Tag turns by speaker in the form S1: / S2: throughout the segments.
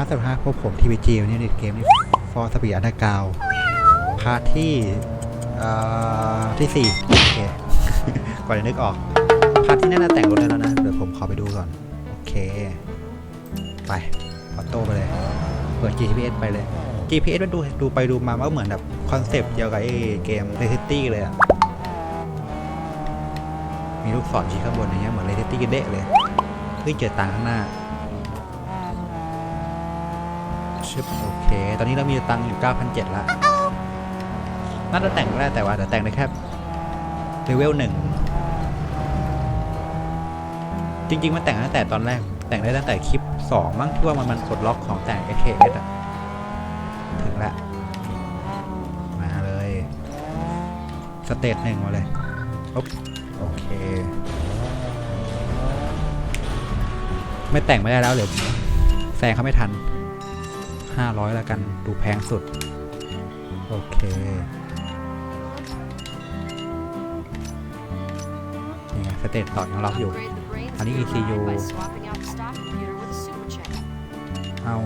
S1: ห้าสิบห้าพบผมทีวีจีวันนี้ในเกมนี้ฟอร์สปีอันดากาวพาร์ทที่อ่อที่สี่โอเคก่อนจะนึกออก พาร์ทที่น่าจะแต่งรถแล้วนะ เดี๋ยวผมขอไปดูก่อน โอเค ไปออโต้ไปเลย เปิด GPS ไปเลย GPS มันดูดูไปดูมาว่าเหมือนแบบคอนเซปต์เดียวกับไอ้เกม r e ซิตี้เลยอะมีลูกศรชี้ข้างบนอย่างเงี้ยเหมือน r e ซิตี้เดะเลยเฮ้ยเจอตังข้างหน้า ชึ บโอเค ตอนนี้เรามีตังค์อยู่ 9,700ละน่าจะแต่งได้แต่ว่าเดี๋ยวแต่งได้แค่เลเวลหนึ่งจริง ๆ มันแต่งตั้งแต่ตอนแรก แต่งได้ตั้งแต่คลิป 2 มั้งที่ว่ามันมันกดล็อกของแต่ง AKS อะถึงละ มาเลย สเตจหนึ่งมาเลยอ๊บโอเค ไม่แต่งไม่ได้แล้วเดี๋ยวแซงเขาไม่ทัน 500แล้วกันดูแพงสุด โอเคนี่ไงสเตจต่อยังล็อกอยู่ อันนี้ ECU เอา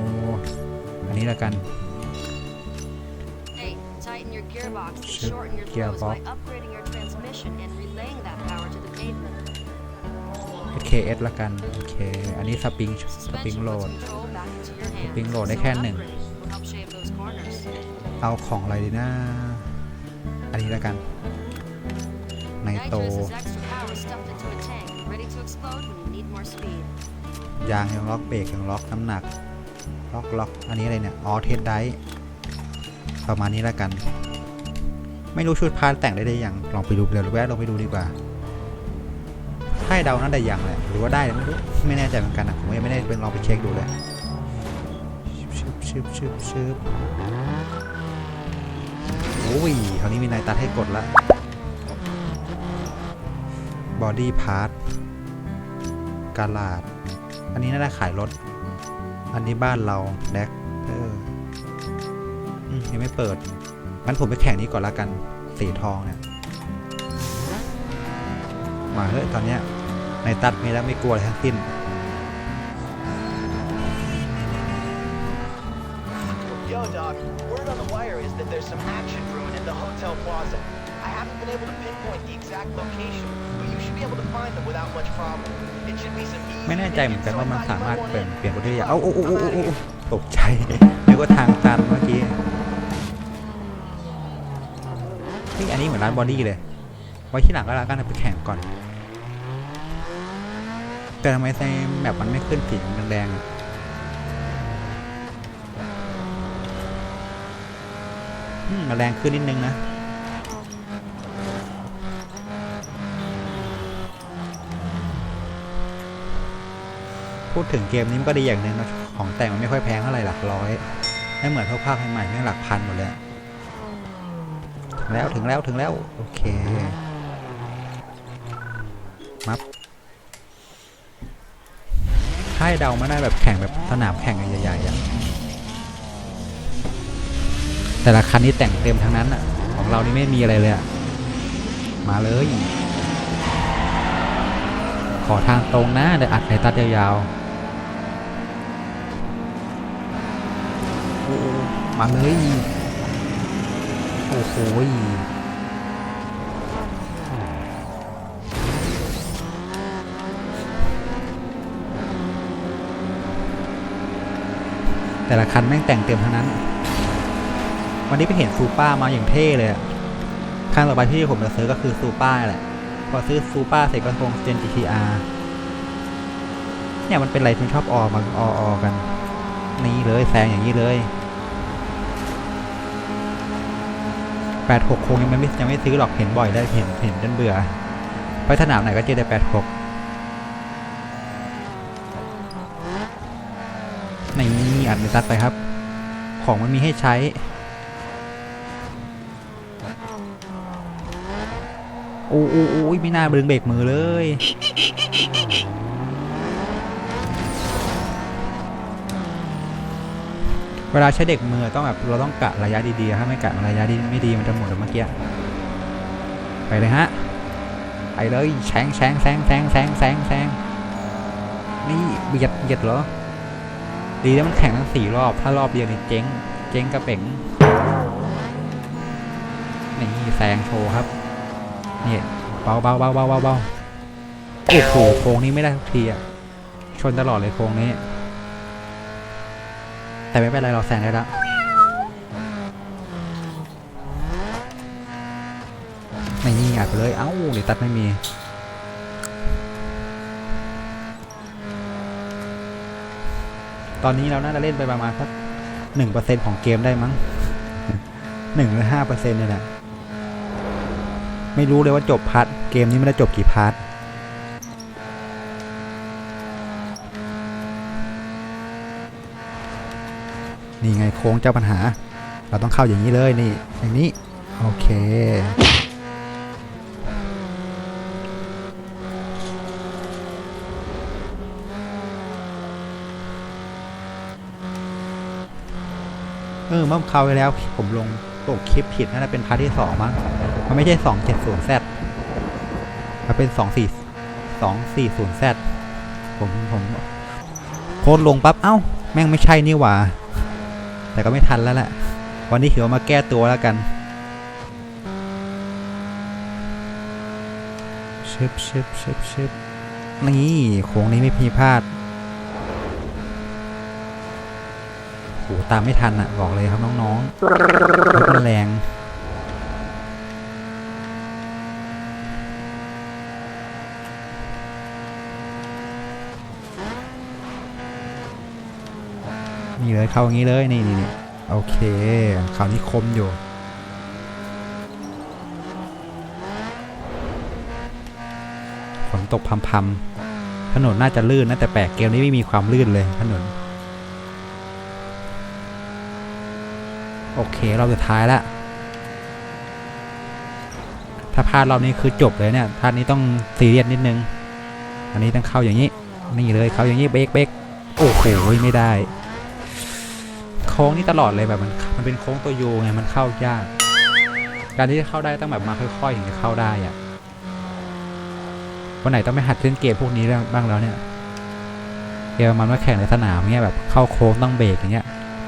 S1: อันนี้แล้วกัน
S2: Hey, tighten your gearbox and
S1: Sure,
S2: shorten your throws
S1: gearbox.
S2: by upgrading your transmission and relaying that power to the pavement.
S1: KS ละกัน โอเค อันนี้สปริงสปริง
S2: Suspension
S1: โหล
S2: puts
S1: ด ปริงโหลดได้
S2: so
S1: แค่
S2: an
S1: หนึ่ง
S2: upgrade will help shave those corners.
S1: เอาของอะไรดีนะอันนี้แล้วกันในโต
S2: Nitrous is extra power stuffed into a tank, ready to explode when you need more speed.
S1: ยางยังล็อกเบรกยังล็อกน้ำหนัก ล็อกล็อกอันนี้อะไรเนี่ยอ๋อเทสไดประมาณนี้แล้วกัน ไม่รู้ชุดพาร์ทแต่งได้ได้ยังลองไปดูเดี๋ยวแวะลองไปดูดีกว่าถ้าให้เดาน่าจะยังแหละหรือว่าได้ไม่รู้ไม่แน่ใจเหมือนกันนะผมยังไม่ได้เป็นลองไปเช็คดูเลย ชึบชึบชึบโอ้ยคราวนี้มีนายตัดให้กดละบอดี้พาร์ทกาลาด อันนี้น่าจะขายรถ อันนี้บ้านเราแดกเอออืมยังไม่เปิด งั้นผมไปแข่งนี้ก่อนละกัน สีทองเนี่ย มาเฮ้ยตอนเนี้ยในตัดมีแล้วไม่กลัวอะไรทั้งสิ้น
S3: there's some action brewing in the Hotel Plaza. I haven't been able to pinpoint the exact location, but you should be able to find them without much problem. It should be some easy
S1: ไม่แน่ใจเหมือนกัน
S3: so
S1: ว่า
S3: I
S1: มัน
S3: thought you
S1: สามารถ
S3: might
S1: เปลี่ยน
S3: wanna
S1: เปลี่ยนรถได้ยัง
S3: in.
S1: เอ้าโอ้โอ้โอ้
S3: I'm
S1: โอ้
S3: outta
S1: โอ้
S3: here.
S1: ตกใจนึกว่าทางตันเมื่อกี้นี่อันนี้เหมือนร้านบอดี้เลย ไว้ที่หลังก็แล้วกันเอาไปแข่งก่อน แต่ทำไมในแบบมันไม่ขึ้นสีแดงๆอะอืม แรงขึ้นนิดนึงนะพูดถึงเกมนี้มันก็ดีอย่างหนึ่งนะของแต่งมันไม่ค่อยแพงเท่าไหร่หลักร้อยไม่เหมือนพวกภาคใหม่ๆไม่งหลักพันหมดเลยถึงแล้วถึงแล้วถึงแล้วโอเคมับให้เดาไม่ได้แบบแข่งแบบสนามแข่งใหญ่ๆอะ แต่ละคันนี้แต่งเต็มทั้งนั้นอะของเรานี่ไม่มีอะไรเลยอะมาเลย ขอทางตรงนะเดี๋ยวอัดในตัดยาวๆ มาเลย โอ้โหแต่ละคันแม่งแต่งเต็มทั้งนั้น วันนี้ไปเห็นซูเปอร์มาอย่างเท่เลยอะคันต่อไปที่ผมจะซื้อก็คือซูเปอร์แหละ พอซื้อซูเปอร์เสร็จก็คงเจน GTR เนี่ยมันเป็นอะไรที่ชอบออมาออออกัน นี่เลยแซงอย่างนี้เลย86คงยังไม่ยังไม่ซื้อหรอกเห็นบ่อยได้เห็นเห็นจนเบื่อ ไปสนามไหนก็เจอแต่86นี่อัดในตัดไปครับ ของมันมีให้ใช้ โอ้โอ้โอ้ยไม่น่าเบรงเบรกมือเลย เวลาใช้เด็กมือต้องแบบเราต้องกะระยะดีๆถ้าไม่กะระยะดีไม่ดีมันจะหมดเมื่อกี้ไปเลยฮะไปเลยแซงแซงแซงแซงแซงแซงแซงนี่เบียดเบียดเหรอดีแล้วมันแข่งทั้งสี่รอบถ้ารอบเดียวนี่เจ๊งเจ๊งกระเป๋งนี่แซงโชว์ครับ นี่เบาเบาเบาเบาเบาเบาโอ้โหโค้งนี้ไม่ได้ทุกทีอะชนตลอดเลยโค้งนี้ แต่ไม่เป็นไรเราแซงได้แล้วไม่นี่อัดไปเลย เอ้าหรือตัดไม่มีตอนนี้เราน่าจะเล่นไปประมาณสักหนึ่งเปอร์เซ็นของเกมได้มั้งหนึ่งหรือห้าเปอร์เซ็นเนี่แหละ ไม่รู้เลยว่าจบพาร์ทเกมนี้ไม่ได้จบกี่พาร์ทนี่ไงโค้งเจ้าปัญหา เราต้องเข้าอย่างนี้เลยนี่ อย่างนี้ โอเค เออเมื่อคราวที่แล้วผมลงตกคลิปผิดน่าจะเป็นพาร์ทที่สองมั้ง มันไม่ใช่สองเจ็ดศูนย์แซดมันเป็นสองสี่สองสี่ศูนย์แซดผมผมโพสต์ลงปั๊บ เอ้า แม่งไม่ใช่นี่หว่า แต่ก็ไม่ทันแล้วแหละ วันนี้ถือว่ามาแก้ตัวแล้วกันชึบชึบชึบชึบนี่โค้งนี้ไม่พีพลาดโหตามไม่ทันอะ บอกเลยครับน้องๆรถมันแรง นี่เลยเข้าอย่างนี้เลยนี่นี่โอเคคราวนี้คมอยู่ฝนตกพรำๆถนนน่าจะลื่นนะแต่แปลกเกมนี้ไม่มีความลื่นเลยถนนโอเครอบสุดท้ายล้วถ้าพลาดรอบนี้คือจบเลยเนี่ยท่านนี้ต้องซีเรียสนิดนึง อันนี้ต้องเข้าอย่างนี้ นี่เลยเข้าอย่างนี้เบรกเบรกโอ้โหไม่ได้ โค้งนี่ตลอดเลยแบบมันมันเป็นโค้งตัวโยไงมันเข้ายาก การที่จะเข้าได้ต้องแบบมาค่อยๆถึงจะเข้าได้อะวันไหนต้องไปหัดเล่นเกมพวกนี้บ้างแล้วเนี่ยเกมมันว่าแข่งในสนามเงี้ยแบบเข้าโค้งต้องเบรกอย่างเงี้ย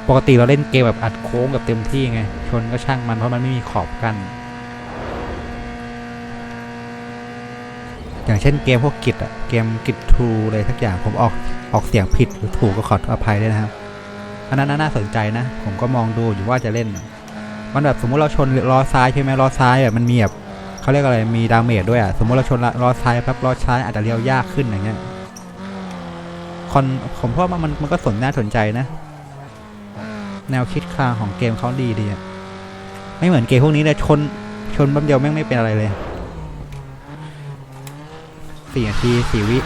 S1: ปกติเราเล่นเกมแบบอัดโค้งแบบเต็มที่ไง ชนก็ช่างมันเพราะมันไม่มีขอบกันอย่างเช่นเกมพวกกิจอะเกมกิจทูเลยทักอย่างผมออกออกเสียงผิดหรือถูกก็ขออภัยด้วยนะครับ อันนั้นน่าสนใจนะ ผมก็มองดูอยู่ว่าจะเล่น มันแบบสมมุติเราชนล้อซ้ายใช่ไหมล้อซ้ายแบบมันมีแบบเขาเรียกอะไรมีดาเมจด้วยอะสมมติเราชนล้อซ้ายปั๊บล้อซ้ายอาจจะเลี้ยวยากขึ้นอย่างเงี้ยคอนผมเพราะว่ามันมันก็สนน่าสนใจนะ แนวคิดคลางของเกมเขาดีดีอะไม่เหมือนเกมพวกนี้เลยชนชนแป๊บเดียวแม่งไม่เป็นอะไรเลยสี่นาทีสี่วิ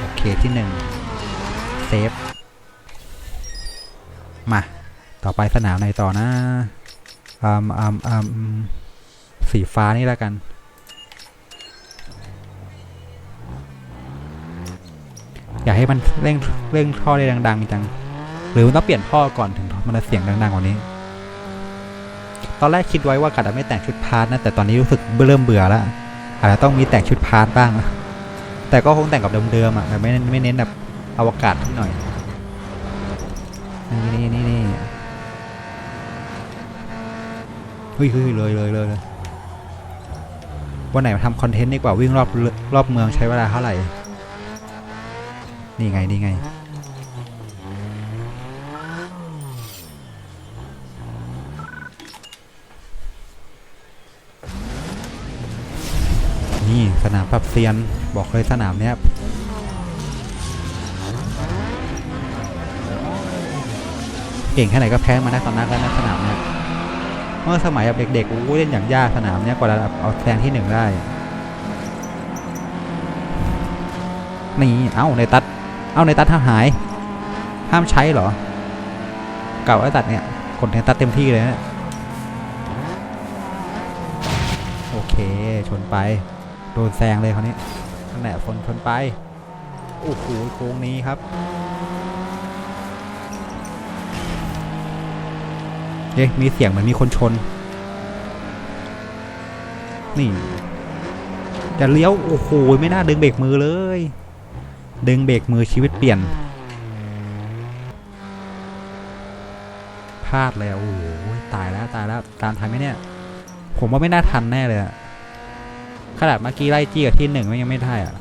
S1: โอเคที่หนึ่งเซฟ มา ต่อไปสนามไหนต่อนะอืมอืมอืมสีฟ้านี่แล้วกันอยากให้มันเร่งเร่งท่อได้ดัง ๆ จัง หรือมันต้องเปลี่ยนท่อก่อนถึงมันจะเสียงดังๆกว่านี้ ตอนแรกคิดไว้ว่ากัดจะไม่แต่งชุดพาร์ทนะ แต่ตอนนี้รู้สึกเริ่มเบื่อแล้วอาจจะต้องมีแต่งชุดพาร์ทบ้าง แต่ก็คงแต่งกับเดิมๆอะแต่ไม่ไม่เน้นแบบอวกาศนิดหน่อย นี่นี่นี่นี่เฮ้ยเฮ้ยเลยเลยเลยเลยวันไหนมาทำคอนเทนต์ดีกว่าวิ่งรอบรอบเมืองใช้เวลาเท่าไหร่ นี่ไงนี่ไง นี่สนามปรับเซียนบอกเลยสนามเนี้ยเก่งแค่ไหนก็แพ้มาได้ตอนนั้นแล้วนะสนามเนี้ย เมื่อสมัยแบบเด็กๆโอ้เล่นอย่างยากสนามเนี้ยกว่าจะเอาแซงที่หนึ่งได้ นี่ เอ้าในตัด เอ้าในตัดห้าหาย ห้ามใช้เหรอ เก่าไอ้ตัดเนี่ยกดในตัดเต็มที่เลยนะโอเค ชนไป โดนแซงเลยคราวนี้นั่นแหละชนชนไป โอ้โหโค้งนี้ครับ เอ๊ะมีเสียงเหมือนมีคนชน นี่ จะเลี้ยว โอ้โห ไม่น่าดึงเบรกมือเลย ดึงเบรกมือชีวิตเปลี่ยน พลาดเลยอะโอ้โห ตายแล้วตายแล้ว ตามทันไหมเนี่ย ผมว่าไม่น่าทันแน่เลยอะขนาดเมื่อกี้ไล่จี้กับที่หนึ่งมันยังไม่ได้อะ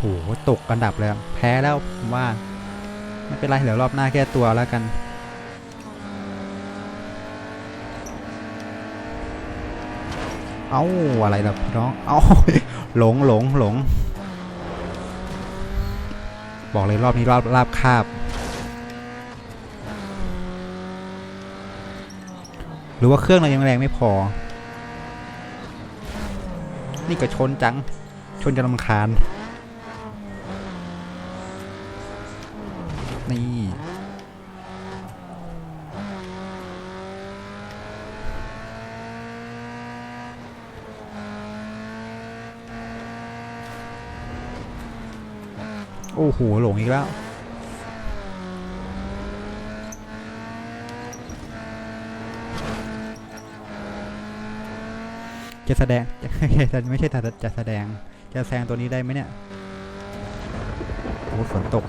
S1: โหตกอันดับเลยแพ้แล้วผมว่า ไม่เป็นไรเดี๋ยวรอบหน้าแก้ตัวแล้วกันเอ้าอะไรล่ะพี่น้อง เอ้าหลงหลงหลง บอกเลยรอบนี้รอบราบคาบ หรือว่าเครื่องเรายังแรงไม่พอ นี่ก็ชนจัง ชนจะรำคาญ นี่ โอ้โห หลงอีกแล้วจะแสดงจะไม่ใช่จะแสดง จะแซงตัวนี้ได้ไหมเนี่ย โอ้ฝนตก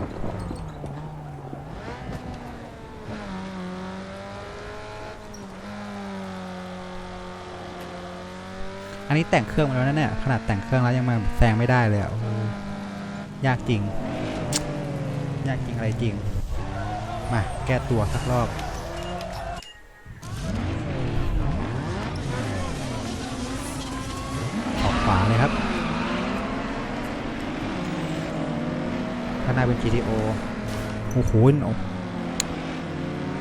S1: อันนี้แต่งเครื่องมาแล้วนะเนี่ยขนาดแต่งเครื่องแล้วยังมาแซงไม่ได้เลยอะยากจริง ยากจริงอะไรจริง มาแก้ตัวสักรอบออกขวาเลยครับข้างหน้าเป็น GTO โอ้โห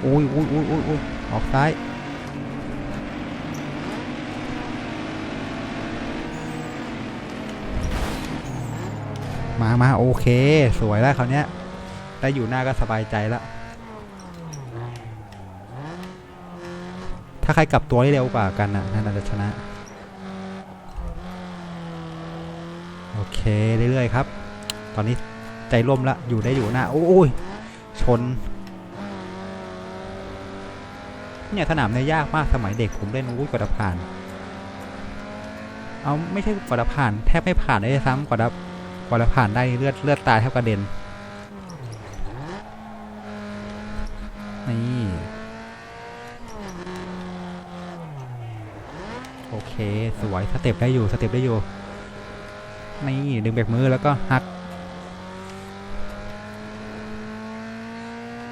S1: โอ้ยโอ้ยโอ้ยโอ้ยโอ้ยออกซ้าย มามาโอเค สวยแล้วคราวเนี้ยได้อยู่หน้าก็สบายใจแล้วถ้าใครกลับตัวได้เร็วกว่ากันนะนั่นจะชนะ โอเค เรื่อยๆครับ ตอนนี้ใจร่มละอยู่ได้อยู่หน้า โอ้ยชน เนี่ยสนามเนี่ยยากมากสมัยเด็กผมเล่นอุ้ยกว่าจะผ่าน เอาไม่ใช่กว่าจะผ่าน แทบไม่ผ่านเลยซ้ำกว่าจะ กว่าผ่านได้เลือดเลือดตายแทบกระเด็น นี่ โอเค สวยสเต็ปได้อยู่สเต็ปได้อยู่ นี่ ดึงเบรกมือแล้วก็หัก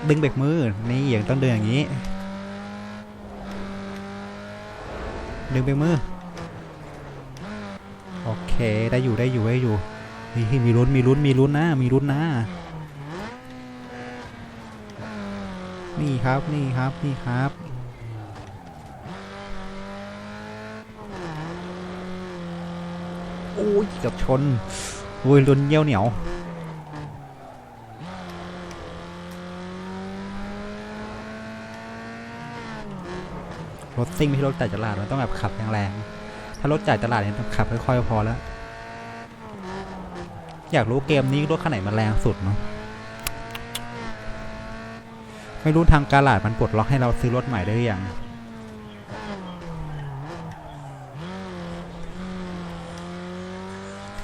S1: ดึงเบรกมือ นี่อย่างต้องเดินอย่างนี้ ดึงเบรกมือ โอเค ได้อยู่ได้อยู่ได้อยู่ นี่มีลุ้นมีลุ้นมีลุ้นนะมีลุ้นนะนี่ครับนี่ครับนี่ครับโอ้ยกือบชนโอ้ยลุ้นเยี่ยวเหนียวรถซิ่งไม่ใช่รถจ่ายตลาดมันต้องแบบขับแรงๆถ้ารถจ่ายตลาดเนี่ยต้องขับค่อยๆพอแล้ว อยากรู้เกมนี้รถคันไหนมันแรงสุดเนาะไม่รู้ทางการลาดมันปลดล็อกให้เราซื้อรถใหม่ได้หรือยัง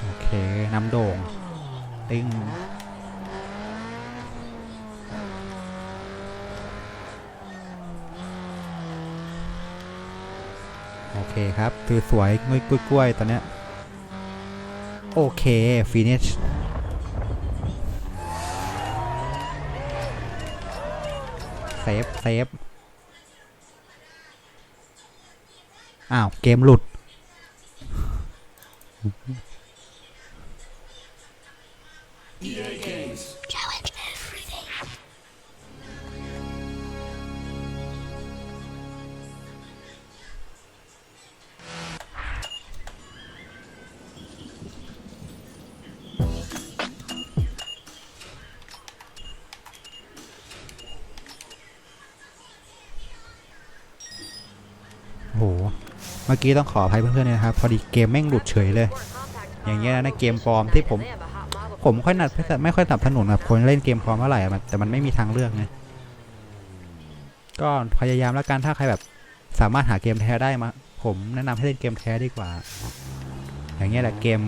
S1: โอเคน้ำโด่งติ้งโอเคครับคือสวยงุยกล้วยๆตอนเนี้ย โอเคฟินิชเซฟเซฟอ้าว เกมหลุดโอ้ เมื่อกี้ต้องขออภัยเพื่อนๆด้วยนะครับพอดีเกมแม่งหลุดเฉยเลย อย่างเงี้ยนะเกมปลอมที่ผม ผมค่อยหนัดไม่ค่อยสนับสนุนแบบคนเล่นเกมปลอมเท่าไหร่อะแต่มันไม่มีทางเลือกไงก็พยายามแล้วกันถ้าใครแบบสามารถหาเกมแท้ได้มา ผมแนะนำให้เล่นเกมแท้ดีกว่า อย่างเงี้ยแหละเกม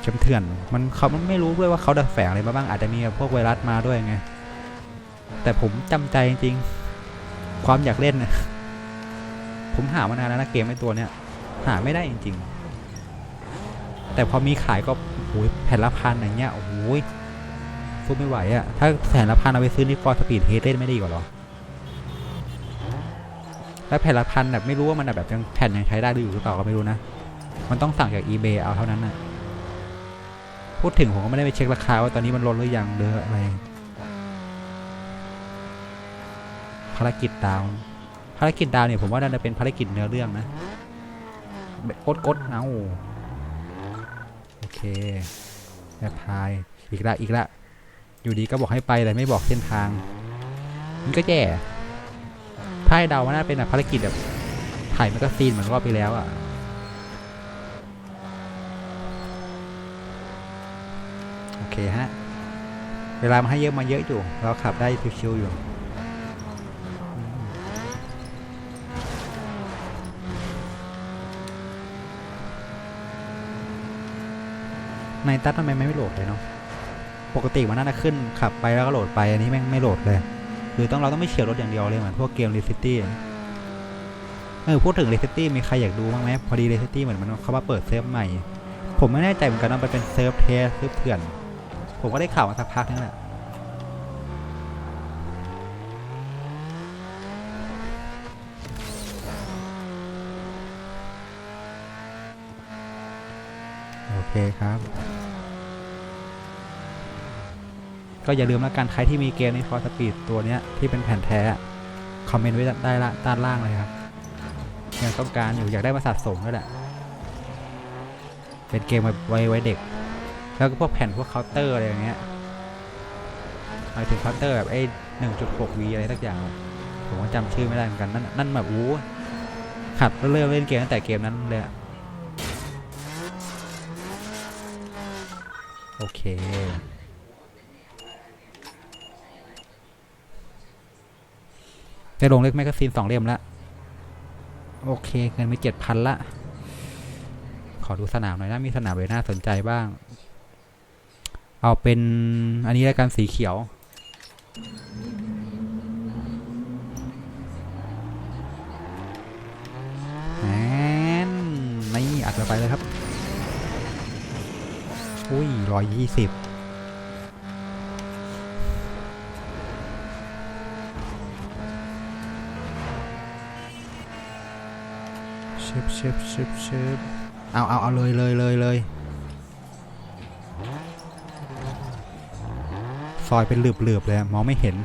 S1: เกมเถื่อนมันเขามันไม่รู้ด้วยว่าเขาดัดแฝงอะไรมาบ้างอาจจะมีพวกไวรัสมาด้วยไงแต่ผมจำใจจริงๆความอยากเล่นนะ ผมหามานานแล้วนะเกมไอ้ตัวเนี้ยหาไม่ได้จริง ๆ แต่พอมีขายก็โอ้ยแผ่นละพันอย่างเงี้ยโอ้โหสู้ไม่ไหวอะถ้าแผ่นละพันเอาไปซื้อนี่ฟอร์สปีดเฮดเล่นไม่ดีกว่าหรอแล้วแผ่นละพันแบบไม่รู้ว่ามันแบบยังแผ่นยังใช้ได้หรือเปล่าก็ไม่รู้นะ มันต้องสั่งจาก eBay เอาเท่านั้นนะพูดถึงผมก็ไม่ได้ไปเช็คราคาว่าตอนนี้มันลดหรือยังหรืออะไรภารกิจดาว ภารกิจดาวเนี่ยผมว่าน่าจะเป็นภารกิจเนื้อเรื่องนะกดกดเอาโอเคแอปพายอีกละอีกละอยู่ดีก็บอกให้ไปแต่ไม่บอกเส้นทางมันก็แย่ถ้าให้เดาว่าน่าเป็นภารกิจแบบถ่ายแมกกาซีนเหมือนรอบไปแล้วอะ่ะโอเคฮะเวลามาให้เยอะมาเยอะอยู่ เราขับได้ชิวๆอยู่ ในตัดทำไมไม่โหลดเลยเนาะปกติมันน่าจะขึ้นขับไปแล้วก็โหลดไปอันนี้แม่งไม่โหลดเลย หรือต้องเราต้องไม่เฉียวรถอย่างเดียวเลยเหมือนพวกเกมเรซิตี้เออพูดถึงเรซิตี้มีใครอยากดูบ้างไหมพอดีเรซิตี้เหมือนมันเขาว่าเปิดเซิร์ฟใหม่ ผมไม่แน่ใจเหมือนกันว่ามันเป็นเซิร์ฟเทสเซิร์ฟเถื่อน ผมก็ได้ข่าวมาสักพักนึงแหละ อเคครับ ก็อย่าลืมแล้วกันใครที่มีเกมในฟอร์สปีดตัวเนี้ยที่เป็นแผ่นแท้อะคอมเมนต์ไว้ได้ละด้านล่างเลยครับยังต้องการอยู่อยากได้มาสะสมด้วยแหละ เป็นเกมไว้ไว้เด็ก แล้วก็พวกแผ่นพวกเคาน์เตอร์อะไรอย่างเงี้ยหมายถึงเคาน์เตอร์แบบไอ้หนึ่งจุดหกวีอะไรสักอย่าง ผมก็จำชื่อไม่ได้เหมือนกัน นั่นนั่นแบบอู้หัดเริ่มเล่นเกมตั้งแต่เกมนั้นเลยอะ โอเค ได้ลงเล็กแมกกาซีนสองเล่มละ โอเคเงินมีเจ็ดพันละ ขอดูสนามหน่อยนะ มีสนามเลยน่าสนใจบ้าง เอาเป็นอันนี้แล้วกันสีเขียวแอนนี่อัดไปเลยครับ อุ้ยร้อยยี่สิบชึบชึบชึบชึบเอาเอาเอาเลยเลยเลยเลยซอยเป็นหลืบหลบๆเลยมองไม่เห็น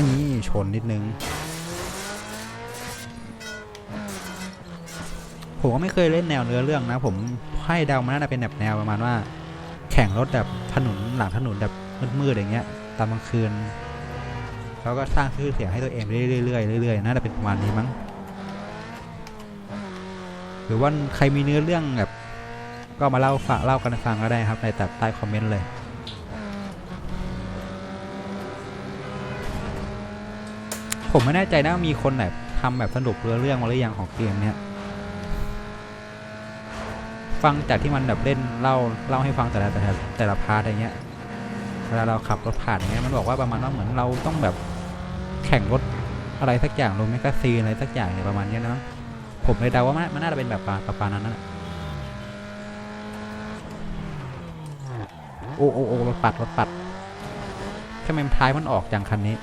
S1: นี่ชนนิดนึง ผมก็ไม่เคยเล่นแนวเนื้อเรื่องนะ ผมให้เดามันน่าจะเป็นแบบแนวประมาณว่า แข่งรถแบบถนนหลังถนนแบบมืดๆอย่างเงี้ยตอนกลางคืนแล้วก็สร้างชื่อเสียงให้ตัวเองเรื่อยๆเรื่อยๆน่าจะเป็นประมาณนี้มั้งหรือว่าใครมีเนื้อเรื่องแบบก็มาเล่าฝากเล่ากันฟังก็ได้ครับ ในแต่ใต้คอมเมนต์เลย ผมไม่แน่ใจนะว่ามีคนแบบทำแบบสนุกเรือเรื่องมาหรือยังของเกมเนี้ย ฟังจากที่มันแบบเล่นเล่าเล่าให้ฟังแต่ละแต่ละแต่ละพาร์ทอะไรเงี้ยเวลาเราขับรถผ่านอย่างเงี้ยมันบอกว่าประมาณว่าเหมือนเราต้องแบบแข่งรถอะไรสักอย่างลงแมกกาซีนอะไรสักอย่างเนี่ยประมาณเนี้ยเนาะผมเลยเดาว่ามันมันน่าจะเป็นแบบปลาปลาปลานั้นนั่นแหละโอ้โอ้โอ้รถปัดรถปัดทำไมท้ายมันออกอย่างคันนี้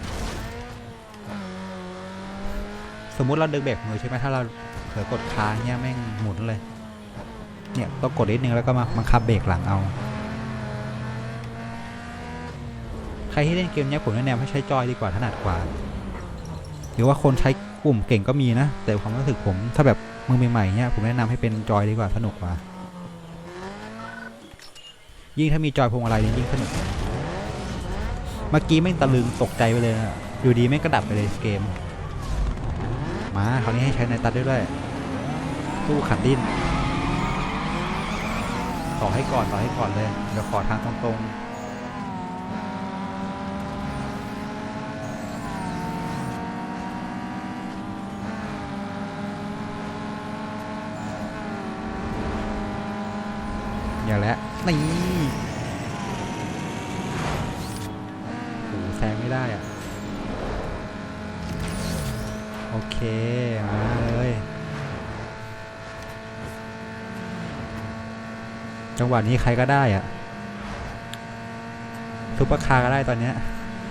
S1: สมมุติเราดึงเบรกมือใช่ไหมถ้าเราเผลอกดค้างเนี่ยแม่งหมุนเลย เนี่ยต้องกดนิดนึงแล้วก็มาบังคับเบรกหลังเอา ใครที่เล่นเกมนี้ผมแนะนำให้ใช้จอยดีกว่าถนัดกว่า หรือว่าคนใช้ปุ่มเก่งก็มีนะ แต่ความรู้สึกผมถ้าแบบมือใหม่ๆเนี่ยผมแนะนำให้เป็นจอยดีกว่าสนุกกว่า ยิ่งถ้ามีจอยพวงมาลัยยิ่งสนุก เมื่อกี้ไม่งตะลึงตกใจไปเลยนะอยู่ดีไม่งกระดับไปเลยเกม มาคราวนี้ให้ใช้ในตัดด้วยด้วยตู้ขัดดิ้น ขอให้ก่อนขอให้ก่อนเลยเดี๋ยวขอทางตรงๆอย่าแล้วนี่โหแซงไม่ได้อะโอเค มาเลย จังหวะนี้ใครก็ได้อะซุปเปอร์คาร์ก็ได้ตอนเนี้ย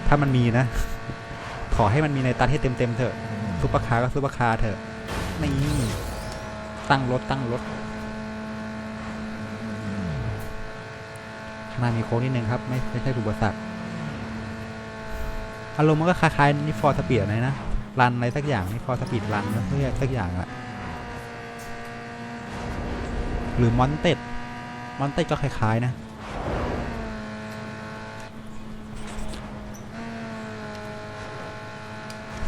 S1: ถ้ามันมีนะ ขอให้มันมีในตัดให้เต็มๆเถอะซุปเปอร์คาร์ก็ซุปเปอร์คาร์เถอะนี่ตั้งรถตั้งรถข้างหน้ามีโค้งนิดนึงครับ ไม่ไม่ใช่อุปสรรคอารมณ์มันก็คล้ายๆนี่ฟอร์สปีดอะไรนะรันอะไรสักอย่างนี่ฟอร์สปีดรันนะเรียกสักอย่างอะหรือมอนเต็ด มอนเต็ดก็คล้ายๆนะ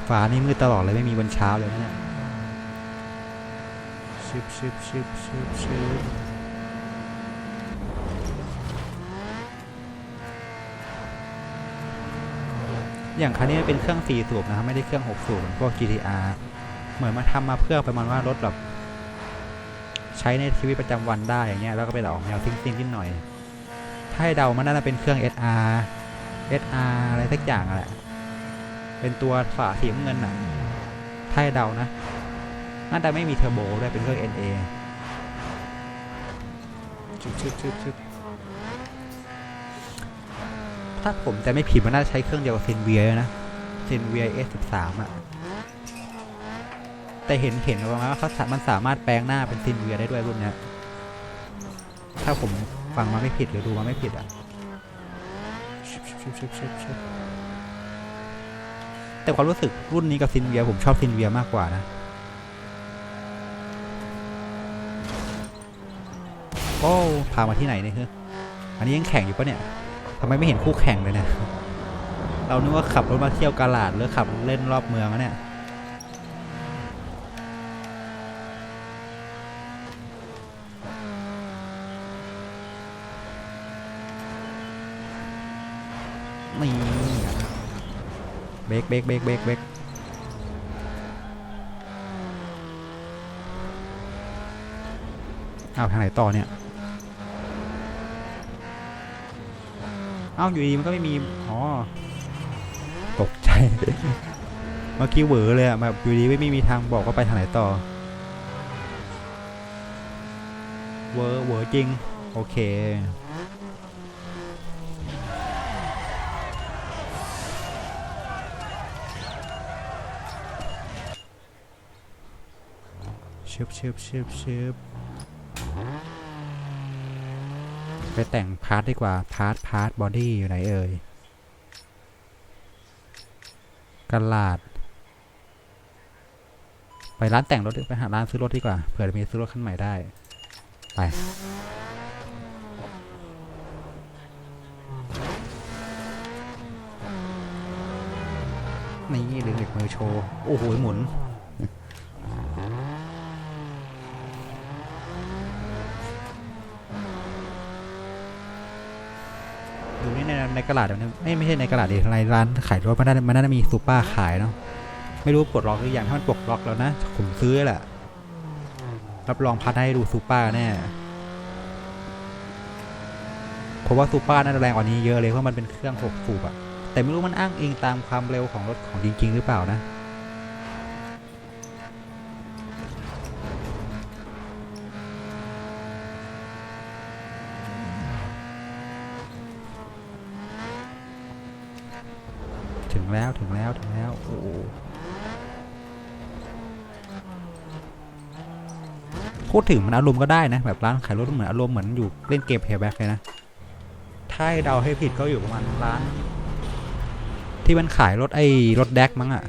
S1: ฟ้านี่มืดตลอดเลยไม่มีวันเช้าเลยนะเนี่ยชึบชึบชึบชึบชึบอย่างคันนี้เป็นเครื่อง4สูบนะครับไม่ได้เครื่อง6สูบเหมือนพวก GTR เหมือนมาทำมาเพื่อประมาณว่ารถแบบใช้ในชีวิตประจำวันได้อย่างเงี้ยแล้วก็ไปออกแนวซิ่งนิดหน่อย ถ้าให้เดามันน่าจะเป็นเครื่อง SR SR อะไรสักอย่างอะแหละเป็นตัวฝาสีเงินอะถ้าให้เดานะน่าจะไม่มีเทอร์โบด้วยเป็นเครื่อง NA ชึบชึบชึบชึบถ้าผมจะไม่ผิดมันน่าใช้เครื่องเดียวกับเซนเวียนะเซนเวีย S13 อะ แต่เห็นเห็นประมาณว่าเขาสามันสามารถแปลงหน้าเป็นซินเวียได้ด้วยรุ่นเนี้ยถ้าผมฟังมาไม่ผิดหรือดูมาไม่ผิดอะแต่ความรู้สึกรุ่นนี้กับซินเวียผมชอบซินเวียมากกว่านะโอ้พามาที่ไหนเนี่ยเฮ้ยอันนี้ยังแข่งอยู่ปะเนี่ยทำไมไม่เห็นคู่แข่งเลยเนี่ยเรานึกว่าขับรถมาเที่ยวกาลาดหรือขับเล่นรอบเมืองอะเนี่ย นี่เบรกเบรกเบรกเบรกเบรกเอาทางไหนต่อเนี่ยเอาอยู่ดีมันก็ไม่มี อ๋อ ตกใจ เมื่อกี้เหวอเลยอะแบบอยู่ดีไม่มีทางบอกว่าไปทางไหนต่อ เวอเวอจริง โอเค ชึบชึบชึบไปแต่งพาร์ทดีกว่า พาร์ทพาร์ทบอดี้อยู่ไหนเอ่ยกระลาด ไปร้านแต่งรถไปหาร้านซื้อรถดีกว่า เผื่อมีซื้อรถคันใหม่ได้ ไปนี่ดึงเด็กมือโชว์ โอ้โห หมุน ดูนี่ในใน กระดาษเดี๋ยวนี้ไม่ไม่ใช่ในกระดาษดิอะไรร้านขายรถมันน่ามันน่าจะมีซูเปอร์ขายเนาะไม่รู้ปลดล็อกหรือยังถ้ามันปลดล็อกแล้วนะผมซื้อแหละรับรองพัดให้ดูซูเปอร์แน่เพราะว่าซูเปอร์น่าจะแรงกว่านี้เยอะเลยเพราะมันเป็นเครื่องหกสูบอะแต่ไม่รู้มันอ้างอิงตามความเร็วของรถของจริง ๆ หรือเปล่านะ แล้วถึงแล้วถึงแล้วโอ้โหพูดถึงมันอารมณ์ก็ได้นะ แบบร้านขายรถเหมือนอารมณ์เหมือนอยู่เล่นเกมเพย์แบ็กเลยนะ ถ้าเดาให้ผิดก็อยู่ประมาณร้าน ที่มันขายรถไอ้รถแดกมั้งอะ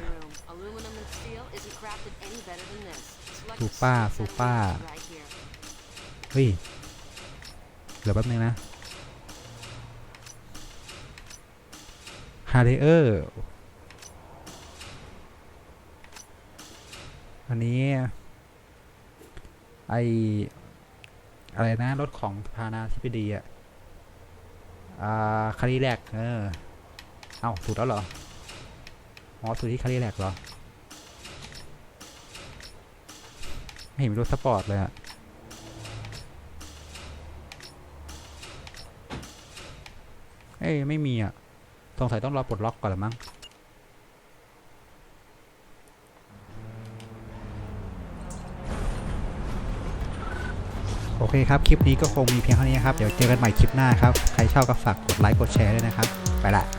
S2: Aluminum and steel isn't crafted any better than this. Select
S1: Supa,
S2: a simple
S1: supa.
S2: assembly right here.
S1: เฮ้ยเดี๋ยวแป๊บนึงนะฮาร์เดอร์ อันนี้ไออะไรนะ รถของพานาธิบดีอะ อ่าคาริแลกเออ เอ้าถูกแล้วเหรออ๋อถูกที่คาริแลกเหรอ ไม่เห็นมีรถสปอร์ตเลยอะเอ้ยไม่มีอะสงสัยต้องรอปลดล็อกก่อนละมั้ง เคครับ คลิปนี้ก็คงมีเพียงเท่านี้ครับ เดี๋ยวเจอกันใหม่คลิปหน้าครับ ใครชอบก็ฝากกดไลค์กดแชร์ด้วยนะครับ ไปละ